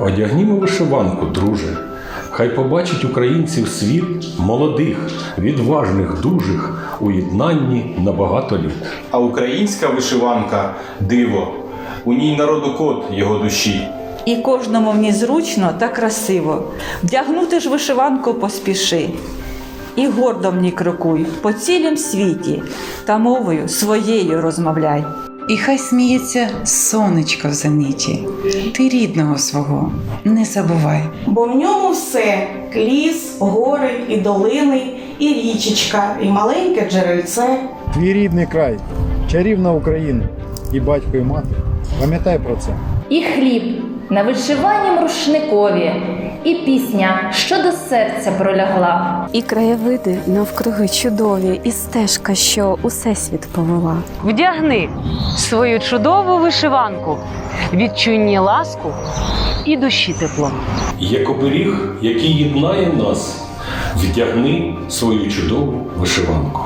Одягнімо вишиванку, друже. Хай побачить українців світ молодих, відважних, дужих у єднанні на багато літ. А українська вишиванка диво, у ній народокод його душі. І кожному в ній зручно та красиво. Вдягнути ж вишиванку поспіши. І гордо в ній крокуй по цілім світі та мовою своєю розмовляй. І хай сміється сонечко в зеніті. Ти рідного свого не забувай. Бо в ньому все ліс, гори і долини, і річечка, і маленьке джерельце. Твій рідний край, чарівна Україна, і батько, і мати. Пам'ятай про це. І хліб на вишиванім рушникові, і пісня, що до серця пролягла. І краєвиди навкруги чудові, і стежка, що усе світ повела. Вдягни свою чудову вишиванку, відчуй ласку і душі тепло. Як оберіг, який єднає нас, вдягни свою чудову вишиванку.